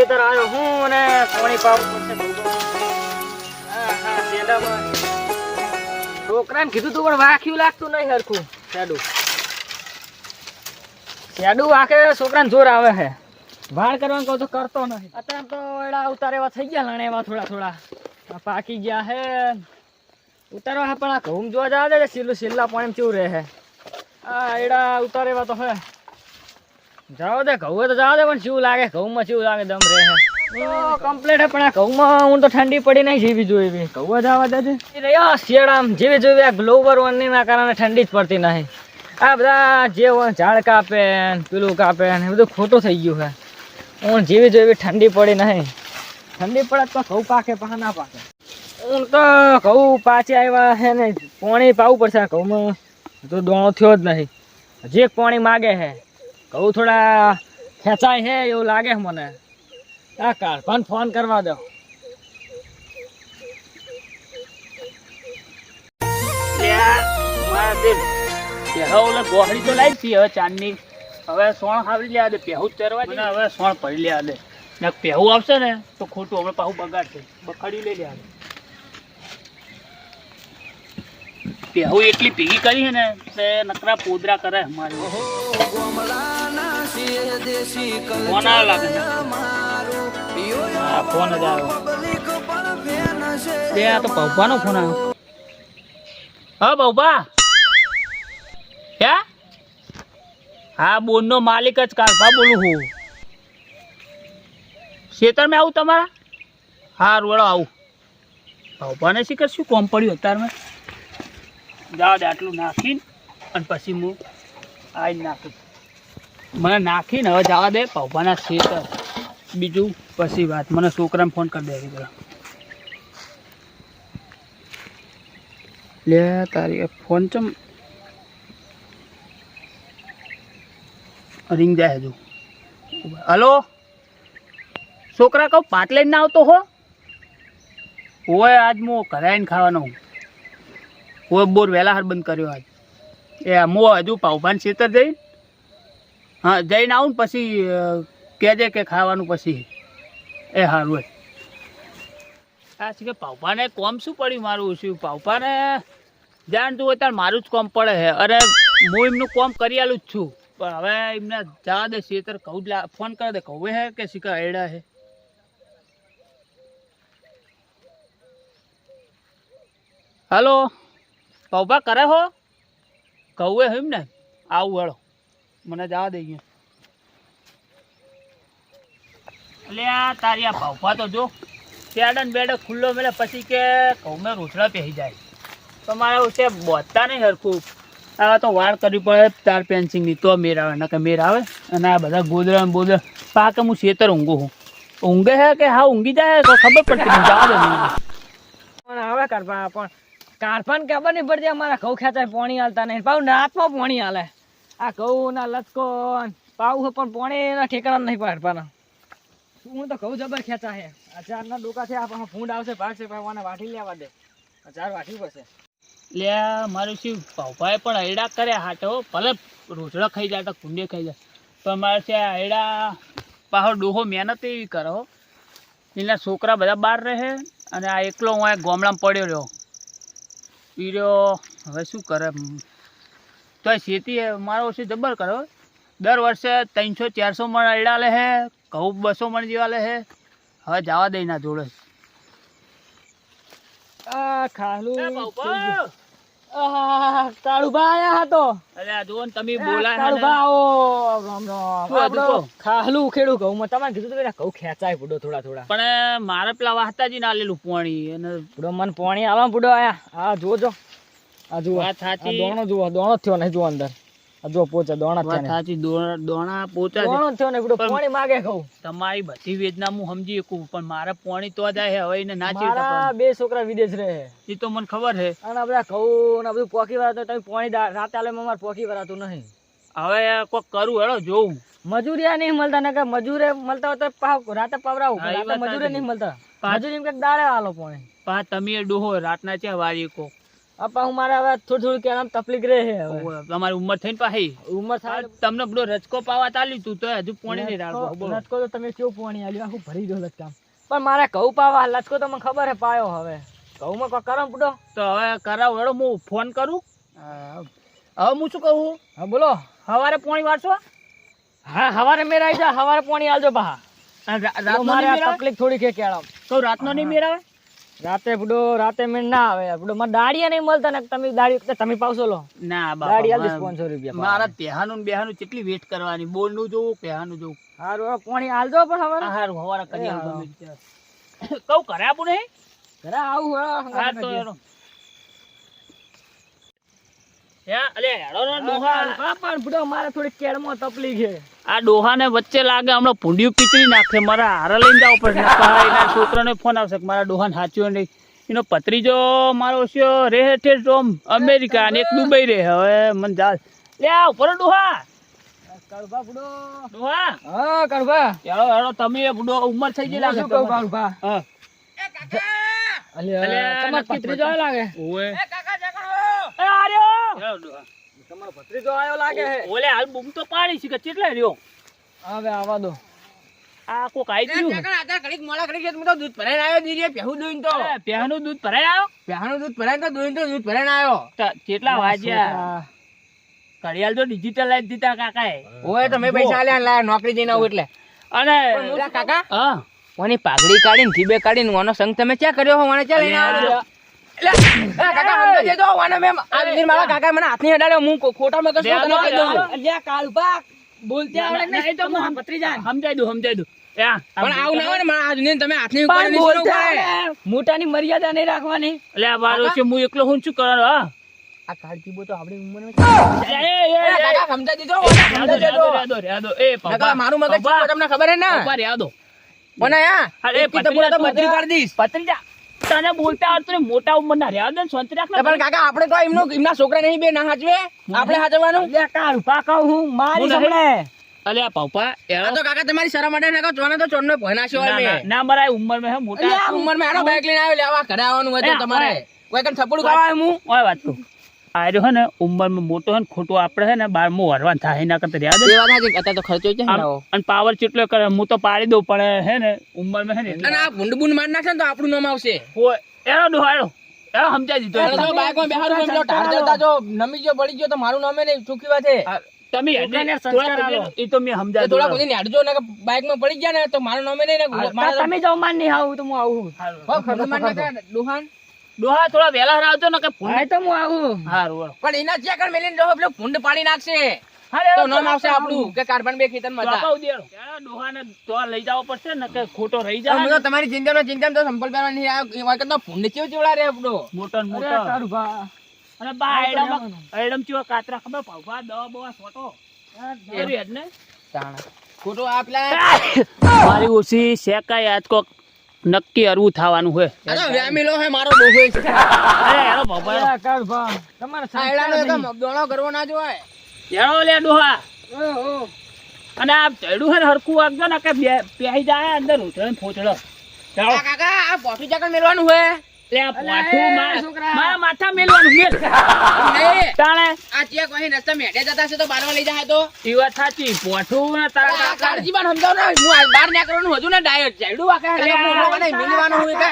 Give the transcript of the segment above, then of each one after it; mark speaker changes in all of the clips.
Speaker 1: ખેતર આવ્યો હું અને પાણી પાવું પડશે છોકરાને કીધું તું પણ વાખ્યું લાગતું નહીં હરખું. શેડું. શેડું વાંકે છોકરાને જોર આવે છે. વાળ કરવાનું કહું તો કરતો નહીં. અત્યારે તો એડા ઉતાર એવા થઈ ગયા લણે એવા થોડા થોડા. પાકી ગયા હે ઉતારવા હે પણ આ ઘઉં જોવા જવા દે છેલ્લું છેલ્લા પાણી કેવું રહે હે આ એડા ઉતાર એવા તો હે જાવ દે ઘઉં તો જાવ દે પણ શું લાગે? ઘઉંમાં શું લાગે? દમ રે કમ્પ્લેટ પણ આ ઘઉંમાં હું તો ઠંડી પડી નહીં જેવી જોઈ એવી ઘઉં જવા દે રહ્યા શિયાળામાં જેવી જોઈ આ ગ્લોબલ વોર્મિંગના કારણે ઠંડી જ પડતી નહીં. આ બધા જે ઝાડ કાપે પેલું કાપે ને બધું ખોટું થઈ ગયું છે હું જેવી જોઈ ઠંડી પડી નહીં. ઠંડી પડે તો ઘઉં પાકે પા ના પાકે. હું તો ઘઉં પાછી આવ્યા છે ને પાણી પાવું પડશે ઘઉંમાં. તો દોણો થયો જ નહીં. જે પાણી માગે છે ઘઉં થોડા ખેંચાય છે એવું લાગે મને. આ કારભાન ફોન કરવા દો.
Speaker 2: ઓલે ગોહડી તો લાવી હવે ચાંદની. હવે સોણ ખાવી લે દે પહેવું જ દે. હવે સોણ પડી લે દે. ને પહેવું આવશે ને તો ખોટું હમણાં પાછું બગાડશે. બખાડી લઈ લેવા દે એટલી ભેગી કરી છે ને તે નકરા પોદરા કરે અમારે. ફોન આવ્યો લાગે. હા જ આવ્યો તે આ તો પૌભાનો ફોન આવ્યો હા પૌભા હે હા, બોનનો માલિક જ કાલભા બોલું હું. ખેતરમાં આવું તમારા? હા, રોડો આવું. પૌભાને શીખર શું કોમ પડ્યું અત્યારમાં. જાવ દે આટલું નાખીને અને પછી હું આવીને નાખું. મને નાખીને હવે જવા દે પૌભાના ખેતર બીજું પછી વાત. મને છોકરાને ફોન કરી દે લે, તારી ફોન ચમ રિંગ જાય હજુ. હલો છોકરા કહું પાટલે ના આવતો હો? હોય આજ હું કરાઈને ખાવાનો હું. ઓય બોર વહેલા હાર બંધ કર્યો આજ એ હું હજુ પાઉભાન છેતર જઈ હા, જઈને આવું પછી કહેજે કે ખાવાનું પછી. એ સારું હોય. આ છે કે પાવભાને કોમ શું પડ્યું મારું? શું પાવભાને જાણ તું અત્યારે મારું જ કોમ પડે છે. અરે, હું એમનું કોમ કરી આલું જ છું. પણ હવે એમને જવા દે છેતર કહું જ ફોન કરે દે. કહું હે કે શીખા એડા હે. હલો? પૌભા કરે હો? કહું એમ ને, આવું હળો. મને જવા દે ગયો એટલે આ તારી આ પૌભા તો જો પેડન બેડ ખુલ્લો મેલે પછી કે કહું મેં રોચડા પહેરી જાય. તો મારે છે બોધતા નહીં હરખું. આ તો વાળ કરવી પડે, તાર પેન્સિંગની તો મેર આવે નકે મેર આવે. અને આ બધા ગોદરા ને બોદરા પાકે હું શેતર ઊંઘું હું ઊંઘે હે કે હા, ઊંઘી જાય તો ખબર પડતી જવા દે
Speaker 1: પણ આવે કરવા પણ કારભાન ખબર નહીં પડતી, અમારા ઘઉં ખેંચાય, પાણી હાલતા નહીં. પાઉ રાતમાં પાણી હાલે. આ ઘઉં ના લચકો પાઉ પણ પાણી ના ઠેકાણા નહીં પાડવાના હું તો ઘઉં જબર ખેંચા છે આ ચારના ડોકા છે, આ ફૂંડ આવશે ભાગશે ભાઈ વાટી લેવા દે. ચાર વાટી પડશે.
Speaker 2: લે, મારું શું ભાવભાઈ પણ હૈડા કર્યા હાટો. ભલે રોજડા ખાઈ જાય તો કુંડે ખાઈ જાય. પણ મારે છે હૈડા, પાછો ડોહો મહેનત એવી કરો એના છોકરા બધા બહાર રહે અને આ એકલો હું ગામડામાં પડ્યો રહ્યો. ઈ હવે શું કરે? તો ખેતી મારો ઓછી જબર કરો દર વર્ષે ત્રણસો ચારસો મણ હૈડા લે હે ઘઉં બસો મણ જેવા લે હે. હવે જવા દઈ ના જોડે.
Speaker 1: આ ખાલું આહ, આયા હતો
Speaker 2: અરે ને તમે
Speaker 1: આવો? ખાલું ઘઉં તમારે કીધું તું પેલા ઘઉં ખેંચાય પૂડો થોડા થોડા.
Speaker 2: પણ મારે પેલા વાહતાજી ના લેલું પોણી અને
Speaker 1: મને પાણી આવા બુડો આયા. આ જોજો આ જુઓ. આ દોણો જુઓ દોણો થયો નહીં જુઓ અંદર. જો પોચા દોણા થયા
Speaker 2: સાચી દોણા પોચા.
Speaker 1: દોણો થયો ને બુડો
Speaker 2: પાણી
Speaker 1: માગે ઘઉં
Speaker 2: તમારી બધી વેદના હું સમજી શકું પણ મારા પાણી તો જાય હવે એને નાચી
Speaker 1: મારા બે છોકરા વિદેશ રહે છે.
Speaker 2: એ તો મને ખબર છે.
Speaker 1: અને આપણે કહું ને બધું પોકી વરાતો તમે પાણી રાતે આલે અમારે પોકી વરાતું નહીં.
Speaker 2: હવે કોક કરું હેડો જોઉં.
Speaker 1: મજૂરિયા નહીં મળતા નકર મજૂરે મળતા હોય તો રાતે પવરાવું મજૂરે નહીં મળતા. મજૂરી એમ કે દાડે આલો પાણી.
Speaker 2: પા તમે ડોહો રાતના છે વારી કો
Speaker 1: આપા હું મારે હવે થોડી થોડું કેરામ તકલીફ રહે છે હવે.
Speaker 2: તમારી ઉંમર થઈને પાછી.
Speaker 1: ઉંમર થાય
Speaker 2: તમને બધો રચકો પાવા ચાલ્યું તું તો હજુ પોણી નહીં રાખો
Speaker 1: લચકો તો તમે કેવું પોણી આલ્યું? આખું ભરી દો લચકામ પણ મારે ઘઉં પાવા લચકો તો મને ખબર હે પાયો હવે. ઘઉંમાં કોઈ કરમ પડો?
Speaker 2: તો હવે કરાવ હેડો હું ફોન કરું. હવે હું શું કહું?
Speaker 1: હા બોલો.
Speaker 2: સવારે પોણી વાળશો
Speaker 1: હા હવારે મેરાઈ જા હવારે પોણી આલજો તો
Speaker 2: રાતનો
Speaker 1: તકલીફ થોડી કે કેળામ.
Speaker 2: તો રાતનો નહીં મેળાવે
Speaker 1: રાતે બુડો રાતે મેં ના આવે બુડો મારે દાડિયા નહીં મળતા ને તમે દાડી તમે પાવશો લો.
Speaker 2: ના
Speaker 1: દાડી આલી
Speaker 2: બાપા
Speaker 1: પાંચસો રૂપિયા
Speaker 2: મારા પેહાનું બેહાનું કેટલી વેટ કરવાની? બોલનું જોવું પેહાનું જોવું?
Speaker 1: સારું પાણી આલજો પણ હવે
Speaker 2: સારું હારું હવારે કરી. કહું કરે આપું નહીં?
Speaker 1: ઘરે આવું
Speaker 2: હા તો
Speaker 1: કરીએ.
Speaker 2: હેડો. હે, અલે હેડો ને
Speaker 1: હા,
Speaker 2: ડોહા.
Speaker 1: હા, પણ બુડો મારે થોડી કેળમાં તકલીફ છે.
Speaker 2: આ ડોહાને વચ્ચે લાગે હમણાં ભૂંડિયું પીચરી નાખશે મારા હારા લઈને જવું પડશે. નકર ને ફોન આવશે કે મારા ડોહાને સાચ્યો નહીં. એનો પત્રીજો મારો છે રે ટોમ અમેરિકા અને એક દુબઈ રે હવે મને જા લે આ ઉપર ડોહા.
Speaker 1: કડભા બુડો
Speaker 2: ડોહા.
Speaker 1: હા કડભા.
Speaker 2: હેડો હેડો તમે બુડો ઉંમર થઈ ગઈ લાગે.
Speaker 1: કડભા?
Speaker 2: હા.
Speaker 1: તમારો
Speaker 2: નકર
Speaker 1: ભત્રીજો આવ્યો લાગે?
Speaker 2: ઓએ એ આ રહ્યો હેડો ડોહા.
Speaker 1: તમારો ભત્રીજો આવ્યો લાગે છે
Speaker 2: ઓલે હાલ બૂમ તો પાડી છે કે કેટલા રહ્યો?
Speaker 1: હવે આવા દો.
Speaker 2: આ કોક આઈ ગયું.
Speaker 3: દૂધ ભરાઈને આવ્યો દીદી પહેવું દોઈને તો.
Speaker 2: પહેલું દૂધ ભરાઈ આવ્યો?
Speaker 3: પહેવાનું દૂધ ભરાઈને તો દોઈને તો દૂધ ભરાઈને આવ્યો.
Speaker 2: કેટલા વાગ્યા. ઘડિયાળ તો ડિજિટલાઇઝ દીધા કાકાએ.
Speaker 3: ઓય તો મેં પૈસા લ્યા નોકરી જઈને આવું એટલે.
Speaker 2: અને
Speaker 3: કાકા?
Speaker 2: હા.
Speaker 3: ઓની પાઘડી કાઢીને જીબે કાઢીને ઓનો સંગ તમે ક્યાં કર્યો હો? મને?
Speaker 1: આવડે. મોટાની મર્યાદા નહીં રાખવાની.
Speaker 2: હું એકલો હું શું કરવાનો હા?
Speaker 3: આ કાળજીબો તો આપણી સમજાઈ દીધો મારું મગજ તમને ખબર હે ને?
Speaker 2: પપ્પા, રહેવા દો.
Speaker 3: મને
Speaker 2: અરે,
Speaker 3: એક તો
Speaker 2: ભત્રીજા,
Speaker 3: પાડી દઈશ.
Speaker 2: ભત્રીજા, તને બોલતા આવડતું મોટા ઉંમરના રહેવા દે ને, શાંતિ રાખ
Speaker 3: પણ કાકા આપણે તો એમનું એમના છોકરા નહીં બે ના હાચવે. આપણે હાચવવાનું.
Speaker 1: અલ્યા કાળભા કહું હું મારી
Speaker 2: હું અલે આ પપ્પા
Speaker 3: એના તો કાકા તમારી શરમ માટે નાખો ચોને તો ચોરનો ભય નાખ્યો
Speaker 2: ના,
Speaker 3: હોય
Speaker 2: ના,
Speaker 3: મેં.
Speaker 2: ના મોટા
Speaker 3: આ ઉંમરમાં એનો બાઈક લઈને આવ્યો લેવા ઘરે આવવાનું હોય તો તમારે. કોઈ થપડું ખાવા હું?
Speaker 2: ઓય વાત તો આ રહ્યો હે ને ઉંમરમાં મોટો હે ને ખોટો આપણે હે ને બારમું હરવાન થાય એના કરતા રહ્યા દે
Speaker 3: વાત અત્યારે તો ખર્ચો છે
Speaker 2: અને પાવર ચેટલો કરે હું તો પાડી દઉં પણ હે ને ઉંમરમાં હે ને
Speaker 3: અને આ ભૂંડ બુંડ માર નાખે ને તો આપણું નામ આવશે.
Speaker 2: હોય એનો ડોહાડો એનો દીધો.
Speaker 3: જો હોય, પેલો ઢાળ ચડતા જો નમી ગયો પડી ગયો તો મારું નામે નહીં ચૂકી વાત છે.
Speaker 2: તમે થોડા
Speaker 1: સંસ્કાર આલો.
Speaker 2: એ તો મેં
Speaker 3: એ થોડા નેડજો ને બાઈકમાં પડી ગયા ને તો મારું નામે નહીં ને મારા
Speaker 1: તમે જાઓ માન નહીં આવું તો હું આવું.
Speaker 3: ખબર ડોહાન.
Speaker 2: ડોહા થોડા વહેલા આવજો ને કે
Speaker 1: ફૂંડ તો હું આવું.
Speaker 2: હારું.
Speaker 3: પણ એના જે કણ મેલીને ડોહો પેલો ફૂંડ પાડી નાખશે. તો નામ આવશે આપણું કે કાર્બન બે
Speaker 2: ખેતર મજા. ડોહાને તો લઈ જવો પડશે ને કે ખોટો રહી જાય.
Speaker 3: હું તો તમારી ચિંતામાં જિંદગી તો સંભળ પહેરવા નહીં આવ્યો. એ વખત તો ફૂંડ ચેવ ચેવડા રે આપણો?
Speaker 2: મોટો મોટો.
Speaker 1: સારું ભા.
Speaker 2: અને બા
Speaker 1: તો
Speaker 2: આયડામાં ચેવા કાતરા ખબર પાવભા દવા બવા ફોટો એરી હેડ ને
Speaker 3: તાણા. ખોટો આપલા.
Speaker 2: મારી ઓછી શેકાય આજ કોક નક્કી અરવું થવાનું હોય.
Speaker 3: અરે તો વ્યામીલો હે મારો છે.
Speaker 2: અરે હેરો બાપા.
Speaker 1: અલ્યા કાળભા તમારે
Speaker 3: એડાનો
Speaker 1: સંસ્કાર
Speaker 3: એક કરવો ના જોય
Speaker 2: હેરો લે ડોહા
Speaker 1: ઓહો.
Speaker 2: અને આ ચડ્યું હે ને હરખું વાગજો ને કે બે- પેહી જાય અંદર ઉતરે ફોચડો ચાલો
Speaker 3: કાકા આ પોઠું ચાકણ મેળવાનું હોય.
Speaker 2: લે પાઠું માર- મારા માથા મેલવાનું મેલ. તાણે.
Speaker 3: આ ચેક અહીં રસ્તા મેઢે જતા છે તો બારવા લઈ જાય તો.
Speaker 2: ઈ વાત સાચી. પોઠું ને તારા
Speaker 3: કાળજી પણ સમજાવ ને હું બાર બહાર નીકળવાનું હતું ને ડાયટ ચાલ્યું વાકે મિલવાનું હોય કે.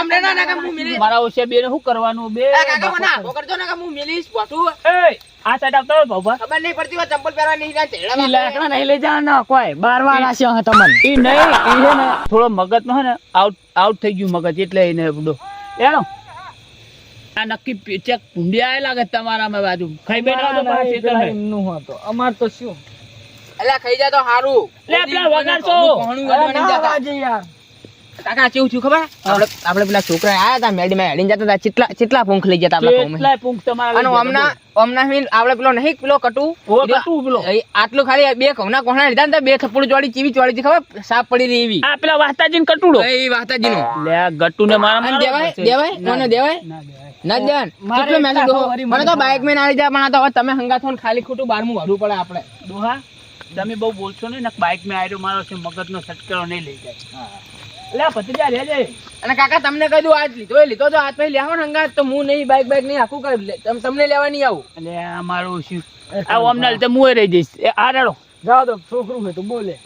Speaker 3: અમને ના ના કે હું મિલી.
Speaker 2: મારા ઓછે બે શું કરવાનું? બે
Speaker 3: આ કાકા મને આખો કરજો ને કે હું મિલીશ પોઠું.
Speaker 2: એય, આ સાઈડ આવતો હોય બાબા
Speaker 3: ખબર નહીં પડતી હોય ચંપલ પહેરવા નહીં જાય
Speaker 1: ઈ લાકડા નહીં લઈ જવાના કોઈ. બાર વાર આશા હે તમને.
Speaker 2: ઈ નહીં ઈ હે ને થોડો મગજમાં હે ને આઉટ આઉટ થઈ ગયું મગજ એટલે એને બધો. એનો આ નક્કી ચેક ભૂંડિયા લાગે તમારા બાજુ? ખાઈ બેઠા તો પાછા ખેતરમાં.
Speaker 1: એમનું હતો અમાર તો શું?
Speaker 3: એટલે ખાઈ જાય તો
Speaker 2: લે, પેલા વગાડશો.
Speaker 3: જતા.
Speaker 1: યાર.
Speaker 3: કાકા કેવું થયું ખબર? આપણે આપણે પેલા છોકરા આયા હતા મેડીમાં હેડીને જતા હતા. ચેટલા ચેટલા પૂંખ લઈ જતા આપણા ઘઉંમાં.
Speaker 2: કેટલાય પૂંખ તમારા
Speaker 3: અને હમણા હમણા મીન આપણે પેલો નહીં પેલો કટુ.
Speaker 2: ઓ, કટુ પેલો.
Speaker 3: આટલું ખાલી બે ઘઉંના કોહણા લીધા ને બે થપ્પડ જોડી ચીવી ચોડી હતી ખબર? સાપ પડી રહી એવી.
Speaker 2: આ પેલા વાસ્તાજીને કટુડો.
Speaker 3: એ વાહતાજીનું
Speaker 2: લે આ ગટ્ટુને મારા મને
Speaker 3: દેવાય? દેવાય? મને દેવાય?
Speaker 2: ના દેવાય.
Speaker 3: ના દેવાય. કેટલો મેસેજ દો. મને તો બાઇક મેન આવી જાય પણ આ તો તમે હંગાથો ને ખાલી ખોટું બારમું ભરવું પડે આપણે.
Speaker 2: દોહા તમે બહુ બોલશો ને બાઇક મેં આવ્યો મારો છે મગજનો સટકરો નહીં લઈ જાય. લે ભત્રીજા
Speaker 3: અને કાકા તમને દઉં? આજ લીધો એ લીધો તો આજ પછી લેવો ને તો હું નહીં બાઈક બાઈક નહીં આખું કરી તમને લેવા નહીં આવું.
Speaker 2: એટલે આ મારું શું? આ ઓમના લીધે હું રહી જઈશ. આ રેડો.
Speaker 1: જાઓ તો છોકરું છે તો બોલે.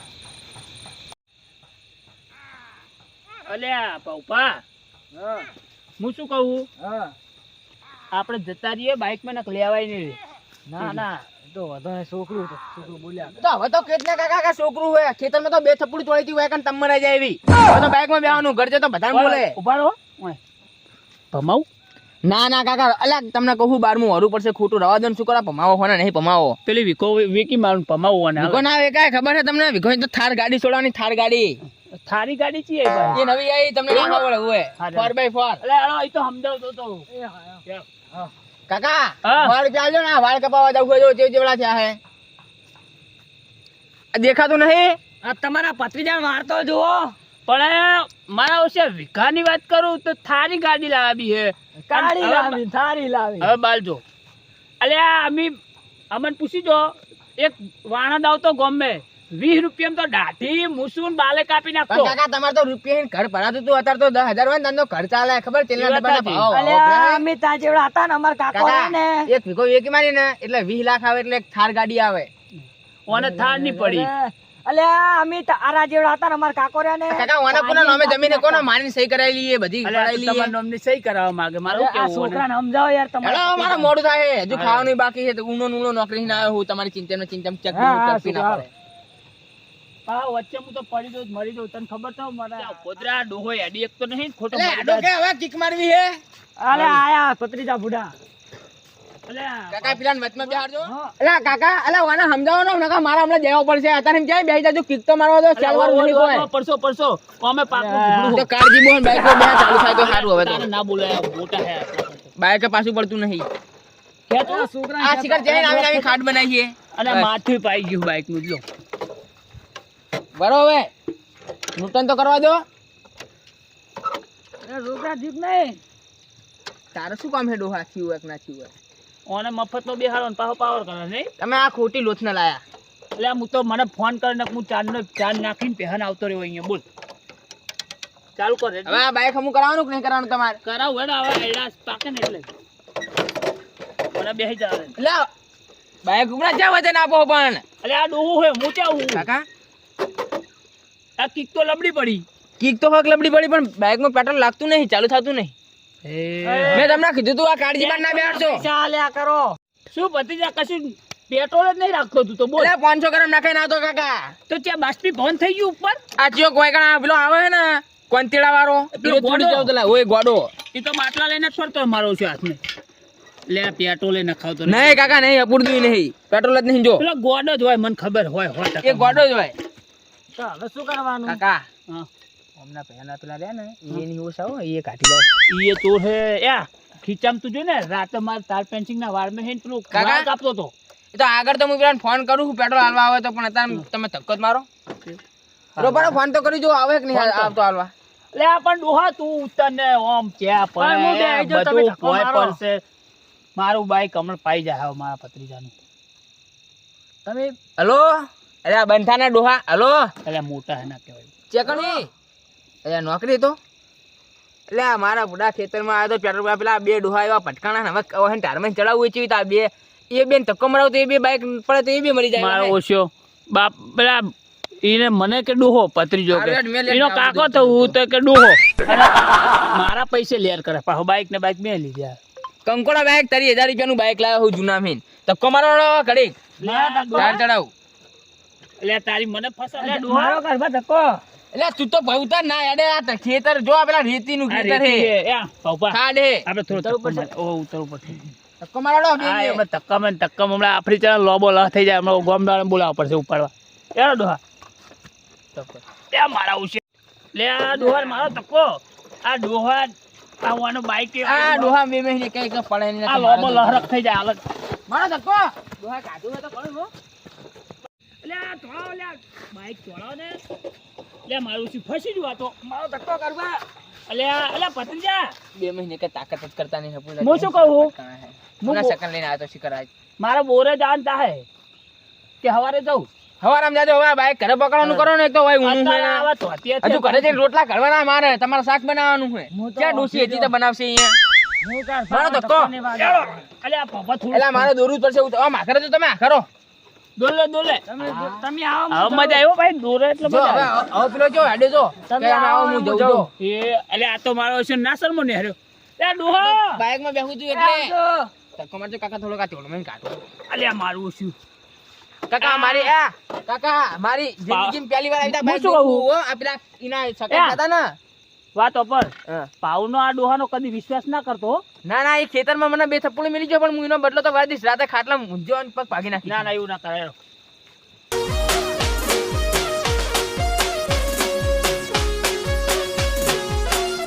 Speaker 2: અલ્યા પપ્પા
Speaker 1: હા.
Speaker 2: હું શું કહું?
Speaker 1: હા.
Speaker 2: આપણે જતા રહીએ બાઈકમાં નક લેવાય નહીં.
Speaker 1: ના ના. તો વધારે છોકરું તો છોકરું બોલ્યા
Speaker 3: તો હવે તો કેટલા કાકા કાકા છોકરું હોય ખેતરમાં તો બે થપ્પડી તોડી હોય કારણ તમને જાય એવી. તો બાઈકમાં બેવાનું ઘર તો બધાને બોલે.
Speaker 2: ઊભા રહો. ભમાવું.
Speaker 3: ના ના કાકા અલા તમને કહું બારમું હરું પડશે ખોટું રવા દો શું કરા પમાવો હોને નહીં પમાવો
Speaker 2: પેલી વિકો વીકી મારું પમાવો અને
Speaker 3: વિકો ના વેકાય ખબર છે તમને? વિકો તો થાર ગાડી છોડવાની થાર ગાડી.
Speaker 2: થારી ગાડી છે
Speaker 3: એ નવી આવી તમને ના ખબર હોય.
Speaker 2: હા,
Speaker 3: ફોર બાય ફોર.
Speaker 2: અલે હાલો, એ તો સમજાવતો તો. હા.
Speaker 3: વાળ રૂપિયા આલજો ને? વાળ કપાવા જવું જો તો જેવડા થયા હે. દેખાતું નહીં?
Speaker 1: આ તમારા પત્રીજા વાર્તો જુઓ.
Speaker 2: પણ મારા ઓછે ની વાત કરું તો થારી ગાડી લાવી હે.
Speaker 1: કાળી લાવી થારી લાવી.
Speaker 2: હવે બાલજો અલ્યા અમી અમન પૂછી જો એક વાણદ આવતો ગમે. વીસ રૂપિયા તો દાઢી મૂસુન બાલે કાપી નાખતો
Speaker 3: કાકા તમારે તો રૂપિયા ઘર ભરાતું હતું. અત્યારે તો દસ હજાર હોય તમને ઘર ચાલે. ખબર? તેલના ડબ્બાના ભાવ
Speaker 1: અમે ત્યાં જેવડા હતા ને અમારા કાકો ને
Speaker 3: એક વીઘો વેકી મારી ને એટલે વીસ લાખ આવે એટલે એક થાર ગાડી આવે.
Speaker 2: ઓને થારની પડી.
Speaker 1: અલ્યા અમે તારા જેવડા હતા ને અમારા કાકો રહ્યા ને
Speaker 3: કાકા ઓના કોના નામે જમીને કોના મારીને સહી કરાવી લઈએ બધી કરાવી
Speaker 2: તમારા નામની સહી કરાવવા માંગે. મારું કેવું
Speaker 1: છોકરાને સમજાવો યાર તમારે
Speaker 3: મારા મોડું થાય. હજુ ખાવાનું બાકી છે તો ઊનો નોકરી ના આવ્યો હું તમારી ચિંતા ચિંતા ચેક
Speaker 1: હા,
Speaker 3: ના પડે.
Speaker 2: હા વચ્ચે હું તો પડી દઉં મરી દઉં તને ખબર તો મને? ગોદરા ડોહો હેડી એક તો નહીં ખોટો
Speaker 3: એટલે કે હવે કિક મારવી હે?
Speaker 1: અલે આયા પત્રીજા બુઢા
Speaker 2: અલે
Speaker 3: કાકા પેલા વચમાં બેહાડજો
Speaker 1: હા.
Speaker 3: કાકા એટલે વાના સમજાવો નકા મારા હમણાં દેવો પડશે. અત્યારે એમ ક્યાંય બેહી જાજો કિક તો મારવા દો ચાલ નહીં કોઈ.
Speaker 2: પરસો પરસો. અમે પાકું
Speaker 3: તો કાળજી બોન બાઈક બે ચાલુ થાય તો સારું હવે તો.
Speaker 2: ના બોલાય મોટા હે.
Speaker 3: બાઈક પાછું પડતું નહીં.
Speaker 1: આ છોકરાને
Speaker 3: આ શિખર જઈને આવી આવી ખાટ બનાવીએ.
Speaker 2: અને માથું પાઈ ગયું બાઈકનું જો
Speaker 3: બરોબર નૂતન તો કરવા દો.
Speaker 1: રોકડા જીપ નહીં.
Speaker 3: તારે શું કામ હે ડોહા થયું એક ના થયું
Speaker 2: ઓને મફત નો બેહાડો ને પાછો પાવર કરે નહીં?
Speaker 3: તમે આ ખોટી લોથ ના લાયા.
Speaker 2: એટલે હું તો મને ફોન કરીને હું ચાર નો ચાંદ નાખીને પહેન આવતો રહ્યો અહીંયા બોલ. ચાલુ કરે
Speaker 3: હવે આ બાઈક હમું કરાવવાનું કે નહીં કરાવવાનું તમારે?
Speaker 2: કરાવું હેડો હવે એડા પાકે ને એટલે. મને બેહી જાવ
Speaker 3: એટલે બાઈક હમણાં જ્યાં વજન આપો પણ.
Speaker 2: એટલે આ ડોહું હોય હું ચાવું
Speaker 3: કાકા?
Speaker 2: આ કિક તો લબડી પડી.
Speaker 3: કિક તો હક લબડી પડી પણ બાઈકમાં પેટ્રોલ લાગતું નહીં ચાલુ થતું નહીં. મેં તમને કીધું તું આ કાળજી બાર ના બેહાડજો
Speaker 1: ચાલ્યા કરો.
Speaker 2: શું ભતીજા કશું પેટ્રોલ જ નહીં રાખતો તું તો બોલ.
Speaker 3: પાંચસો ગ્રામ નાખાઈ ના તો કાકા.
Speaker 2: તો ત્યાં બાષ્પી ભવન થઈ ગયું ઉપર?
Speaker 3: આ ચિયો કોઈ કણ પેલો આવે છે ને કોંતીડા વાળો
Speaker 2: પેલો
Speaker 3: થોડી
Speaker 2: ગોડો.
Speaker 3: જાવ તો ઓય ગોડો.
Speaker 2: એ તો માટલા લઈને જ ફરતો મારો છે હાથને લે પેટ્રોલ લઈને ખાવતો નહીં.
Speaker 3: નહીં કાકા નહીં અપૂરતું નહીં. પેટ્રોલ જ નહીં જો.
Speaker 2: પેલો ગોડો જ હોય મને ખબર હોય હોય
Speaker 3: એ ગોડો જ હોય.
Speaker 1: તો હવે શું કરવાનું?
Speaker 3: કાકા હમણાં પહેલા પેલા રહ્યા ને એ ઓછા એ કાઢી દો
Speaker 2: એ ચોર હે યા ખીચામ તું જો ને રાતે માર તાર પેન્સિંગ ના વાળ મેં હેન પેલું
Speaker 3: કાકા?
Speaker 2: કાપતો તો
Speaker 3: એ તો આગળ તો હું પેલા ફોન કરું છું પેટ્રોલ હાલવા આવે તો પણ અત્યારે તમે ધક્કો જ મારો. બરોબર ફોન તો કરી જો આવે કે નહીં આવતો હાલવા.
Speaker 2: લે પણ ડોહા તું ઉતર ઓમ ચા
Speaker 1: પણ હું બે આઈ તમે ધક્કો મારો.
Speaker 2: મારું બાઈક હમણાં પાઈ જાય મારા ભત્રીજાનું.
Speaker 1: તમે
Speaker 3: હલો? અરે આ બંધાના ડોહા. હલો?
Speaker 2: એટલે મોટા હે ના કહેવાય.
Speaker 3: ચેકણી અરે નોકરી તો? એટલે આ મારા બુડા ખેતરમાં આવ્યો તો પેટ્રોલ પંપ પેલા બે ડોહા એવા પટકાણા હવે હવે ટારમાં ચડાવવું છે આ બે એ બેન ધક્કો મરાવ તો એ બે બાઇક પડે તો એ બે મરી જાય
Speaker 2: મારો ઓછો. બાપ પેલા એને મને કે ડોહો પત્રીજો કે. એનો કાકો. તો હું તો કે ડોહો. મારા પૈસે લેર કરે. પાછો બાઈક ને બાઈક મેં લીધા
Speaker 3: કંકોડા બાઇક તારી હજાર રૂપિયાનું બાઈક લાવ્યો હું જૂના મીન. ધક્કો મારો ઘડીક. ચાર ચડાવ.
Speaker 2: એટલે તારી મને ફસા લે
Speaker 1: મારો ગરબા ધક્કો.
Speaker 3: એટલે તું તો ભવતા ના યાડે આ ખેતર જો આ પેલા રેતી
Speaker 2: નું
Speaker 3: ખેતર હે.
Speaker 2: પાપા.
Speaker 3: ખાડ.
Speaker 2: આપણે થોડો ઓ, ઉતર ઉપર
Speaker 3: ધક્કો મારાડો બે
Speaker 2: આ
Speaker 3: બે.
Speaker 2: ધક્કા મને ધક્કા માં હમણાં આફરી ચાલ લોબો લહ થઈ જાય હમણાં ગોમ દાડે બોલાવવા પડશે ઉપાડવા. યાર ડોહા. લે મારા ઉશે લે આ ડોહા મારો ધક્કો. આ ડોહા આવવાનો વાનો બાઈક
Speaker 3: આ ડોહા મે મે કઈ કઈ પડે
Speaker 2: આ લોબો લહરક થઈ જાય અલગ
Speaker 3: મારો ધક્કો. ડોહા કાઢું તો કરું
Speaker 2: બાઈક ને. લે મારું શું ફસી તો? મારો ધક્કો કરવા પતંજા
Speaker 3: બે મહિને કઈ તાકાત જ કરતા નહીં.
Speaker 2: હું શું કહું?
Speaker 3: હું લઈને આવ્યો શિખર
Speaker 2: મારા બોરે જાન હે કે હવારે જવું
Speaker 3: હવારામ જાજો હવે બાઈક ઘરે પકડવાનું કરો ને એક તો હજુ ઘરે જઈને રોટલા ઘડવાના મારે તમારે શાક બનાવવાનું ક્યાં ડોસી હતી તો બનાવશે અહીંયા? મારો ધક્કો.
Speaker 2: પપ્પા થોડું
Speaker 3: દોરવું પડશે માખરે તો તમે આખરો
Speaker 2: દોલે દોલે.
Speaker 1: તમે તમે આવો
Speaker 2: મજા આવ્યો ભાઈ દોરે એટલે મજા
Speaker 3: હવે પેલો જો હેડે જો.
Speaker 1: તમે
Speaker 3: આવો
Speaker 1: આવો
Speaker 3: હું
Speaker 1: હું
Speaker 3: જઉં જો.
Speaker 2: એ અલે આ તો મારો છે ના શરમો ને હાર્યો. એ ડોહા.
Speaker 3: માં બેહું છું એટલે. ધક્કો મારજો કાકા થોડો કાચો મને કાઢો.
Speaker 2: અલે મારું શું?
Speaker 3: કાકા મારી આ. કાકા મારી જિંદગીમાં પહેલી વાર આવી
Speaker 2: હો.
Speaker 3: આ પેલા ઈના સગા હતા ને.
Speaker 2: વાત પર. પાઉનો આ ડોહાનો કદી વિશ્વાસ ના કરતો
Speaker 3: ના ના એ ખેતરમાં મને બે થપ્પડ મિલી ગયો પણ હું એનો બદલો તો વાર દઈશ. રાતે ખાટલા મૂંઝ્યો પગ ભાગી નાખી.
Speaker 2: ના ના એવું ના કરાય.